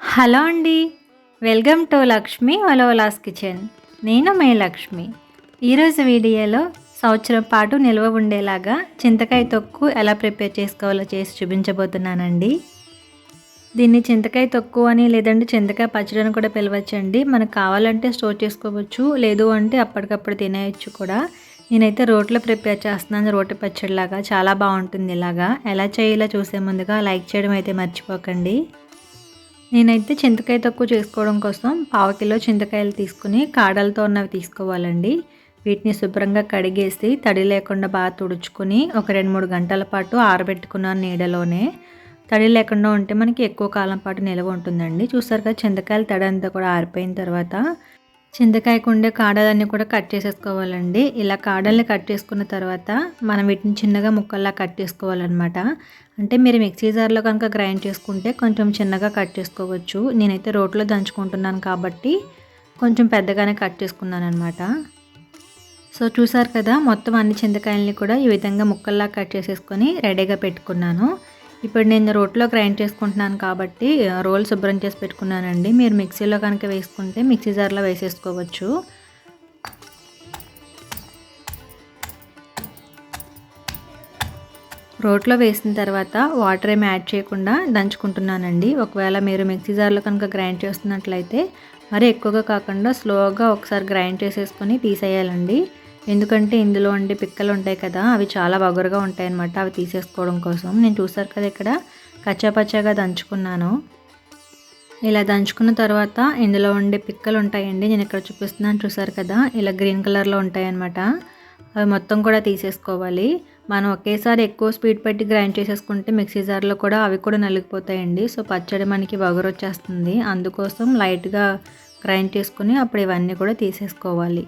Hello అండి. Welcome to Lakshmi ఒలోలాస్ kitchen. నేను మే లక్ష్మి. ఈరోజు వీడియోలో సంవత్సరం పాటు నిల్వ ఉండేలాగా చింతకాయ తొక్కు ఎలా ప్రిపేర్ చేసుకోవాలో చేసి చూపించబోతున్నానండి. దీన్ని చింతకాయ తొక్కు అని లేదంటే చింతకాయ పచ్చడి అని కూడా పిలవచ్చండి. మనకు కావాలంటే స్టోర్ చేసుకోవచ్చు లేదు అంటే అప్పటికప్పుడు తినేయచ్చు కూడా. నేనైతే రోట్లో ప్రిపేర్ చేస్తున్నాను రోటి పచ్చడిలాగా. చాలా బాగుంటుంది ఇలాగా. ఎలా చేయాలో చూసే ముందుగా లైక్ చేయడం అయితే మర్చిపోకండి. నేనైతే చింతకాయ తక్కువ చేసుకోవడం కోసం పావు కిలో చింతకాయలు తీసుకుని కాడలతో ఉన్నవి తీసుకోవాలండి. వీటిని శుభ్రంగా కడిగేసి తడి లేకుండా బాగా తుడుచుకొని ఒక రెండు మూడు గంటల పాటు ఆరబెట్టుకున్నాను నీడలోనే. తడి లేకుండా ఉంటే మనకి ఎక్కువ కాలం పాటు నిల్వ ఉంటుందండి. చూసారుగా కదా చింతకాయలు తడి అంతా కూడా ఆరిపోయిన తర్వాత చింతకాయకు ఉండే కాడలన్నీ కూడా కట్ చేసేసుకోవాలండి. ఇలా కాడల్ని కట్ చేసుకున్న తర్వాత మనం వీటిని చిన్నగా ముక్కల్లా కట్ చేసుకోవాలన్నమాట. అంటే మీరు మిక్సీ జార్లో కనుక గ్రైండ్ చేసుకుంటే కొంచెం చిన్నగా కట్ చేసుకోవచ్చు. నేనైతే రోట్లో దంచుకుంటున్నాను కాబట్టి కొంచెం పెద్దగానే కట్ చేసుకున్నాను అనమాట సో చూసారు కదా మొత్తం అన్ని చింతకాయలని కూడా ఈ విధంగా ముక్కల్లా కట్ చేసేసుకొని రెడీగా పెట్టుకున్నాను. ఇప్పుడు నేను రోట్లో గ్రైండ్ చేసుకుంటున్నాను కాబట్టి రోల్ శుభ్రం చేసి పెట్టుకున్నానండి. మీరు మిక్సీలో కనుక వేసుకుంటే మిక్సీ జార్లో వేసేసుకోవచ్చు. రోట్లో వేసిన తర్వాత వాటర్ ఏమి యాడ్ చేయకుండా దంచుకుంటున్నానండి. ఒకవేళ మీరు మిక్సీ జార్లో కనుక గ్రైండ్ చేస్తున్నట్లయితే మరి ఎక్కువగా కాకుండా స్లోగా ఒకసారి గ్రైండ్ చేసేసుకొని తీసేయాలండి. ఎందుకంటే ఇందులో ఉండే పిక్కలు ఉంటాయి కదా అవి చాలా బగురుగా ఉంటాయి అన్నమాట అవి తీసేసుకోవడం కోసం. నేను చూసారు కదా ఇక్కడ కచ్చాపచ్చాగా దంచుకున్నాను. ఇలా దంచుకున్న తర్వాత ఇందులో ఉండే పిక్కలు ఉంటాయండి నేను ఇక్కడ చూపిస్తున్నాను చూసారు కదా ఇలా గ్రీన్ కలర్లో ఉంటాయన్నమాట. అవి మొత్తం కూడా తీసేసుకోవాలి. మనం ఒకేసారి ఎక్కువ స్పీడ్ పెట్టి గ్రైండ్ చేసేసుకుంటే మిక్సీ జార్లో కూడా అవి కూడా నలిగిపోతాయండి. సో పచ్చడి మనకి వగరు వచ్చేస్తుంది. అందుకోసం లైట్గా గ్రైండ్ చేసుకుని అప్పుడు ఇవన్నీ కూడా తీసేసుకోవాలి.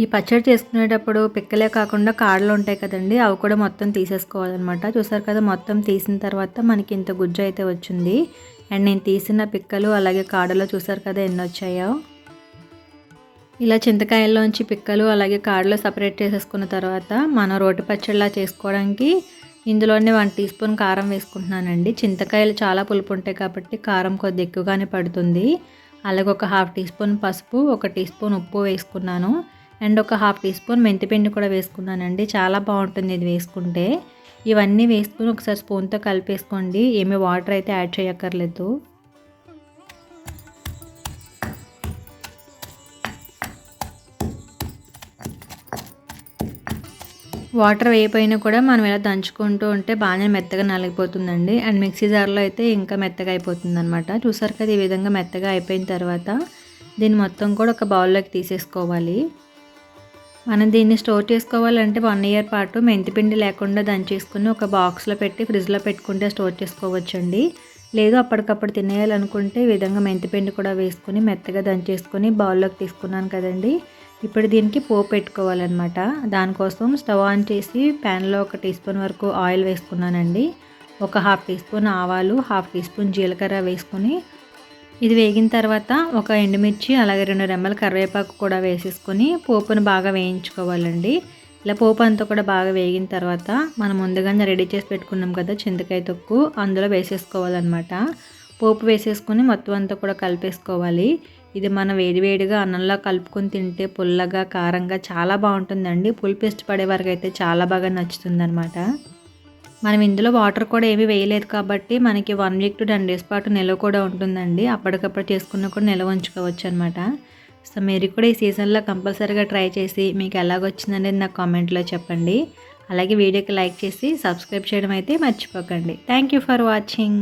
ఈ పచ్చడి చేసుకునేటప్పుడు పిక్కలే కాకుండా కాడలు ఉంటాయి కదండి అవి కూడా మొత్తం తీసేసుకోవాలన్నమాట. చూసారు కదా మొత్తం తీసిన తర్వాత మనకి ఇంత గుజ్జు అయితే వచ్చింది. అండ్ నేను తీసిన పిక్కలు అలాగే కాడలో చూసారు కదా ఎన్ని వచ్చాయో. ఇలా చింతకాయల్లోంచి పిక్కలు అలాగే కాడలో సపరేట్ చేసేసుకున్న తర్వాత మనం రోటి పచ్చడిలా చేసుకోవడానికి ఇందులోనే వన్ టీ స్పూన్ కారం వేసుకుంటున్నానండి. చింతకాయలు చాలా పులుపు ఉంటాయి కాబట్టి కారం కొద్ది ఎక్కువగానే పడుతుంది. అలాగే ఒక హాఫ్ టీ స్పూన్ పసుపు ఒక టీ స్పూన్ ఉప్పు వేసుకున్నాను. అండ్ ఒక హాఫ్ టీ స్పూన్ మెంతిపిండి కూడా వేసుకున్నానండి. చాలా బాగుంటుంది ఇది వేసుకుంటే. ఇవన్నీ వేసుకుని ఒకసారి స్పూన్తో కలిపేసుకోండి. ఏమీ వాటర్ అయితే యాడ్ చేయక్కర్లేదు. వాటర్ వేయపోయినా కూడా మనం ఇలా దంచుకుంటూ ఉంటే బాగానే మెత్తగా నలిగిపోతుందండి. అండ్ మిక్సీ జార్లో అయితే ఇంకా మెత్తగా అయిపోతుంది అనమాట చూసారు కదా ఈ విధంగా మెత్తగా అయిపోయిన తర్వాత దీన్ని మొత్తం కూడా ఒక బౌల్లోకి తీసేసుకోవాలి. మనం దీన్ని స్టోర్ చేసుకోవాలంటే వన్ ఇయర్ పాటు మెంతిపిండి లేకుండా దంచేసుకుని ఒక బాక్స్లో పెట్టి ఫ్రిడ్జ్లో పెట్టుకుంటే స్టోర్ చేసుకోవచ్చండి. లేదు అప్పటికప్పుడు తినేయాలనుకుంటే ఈ విధంగా మెంతిపిండి కూడా వేసుకుని మెత్తగా దంచేసుకొని బౌల్లోకి తీసుకున్నాను కదండి. ఇప్పుడు దీనికి పోపు పెట్టుకోవాలన్నమాట. దానికోసం స్టవ్ ఆన్ చేసి ప్యాన్లో ఒక టీ స్పూన్ వరకు ఆయిల్ వేసుకున్నానండి. ఒక హాఫ్ టీ స్పూన్ ఆవాలు హాఫ్ టీ స్పూన్ జీలకర్ర వేసుకొని ఇది వేగిన తర్వాత ఒక ఎండుమిర్చి అలాగే రెండు రెమ్మల కరివేపాకు కూడా వేసేసుకొని పోపును బాగా వేయించుకోవాలండి. ఇలా పోపు అంతా కూడా బాగా వేగిన తర్వాత మనం ముందుగానే రెడీ చేసి పెట్టుకున్నాం కదా చింతకాయ తొక్కు అందులో వేసేసుకోవాలన్నమాట. పోపు వేసేసుకొని మొత్తం అంతా కూడా కలిపేసుకోవాలి. ఇది మనం వేడివేడిగా అన్నంలో కలుపుకొని తింటే పుల్లగా కారంగా చాలా బాగుంటుందండి. పులుపు ఇష్టపడే వరకు అయితే చాలా బాగా నచ్చుతుందనమాట మనం ఇందులో వాటర్ కూడా ఏమీ వేయలేదు కాబట్టి మనకి one week to ten days పాటు నిల్వ కూడా ఉంటుందండి. అప్పటికప్పుడు చేసుకున్న కూడా నిల్వ ఉంచుకోవచ్చు అనమాట సో మీరు కూడా ఈ సీజన్లో కంపల్సరీగా ట్రై చేసి మీకు ఎలాగొచ్చిందనేది నాకు కామెంట్లో చెప్పండి. అలాగే వీడియోకి లైక్ చేసి సబ్స్క్రైబ్ చేయడం అయితే మర్చిపోకండి. Thank you for watching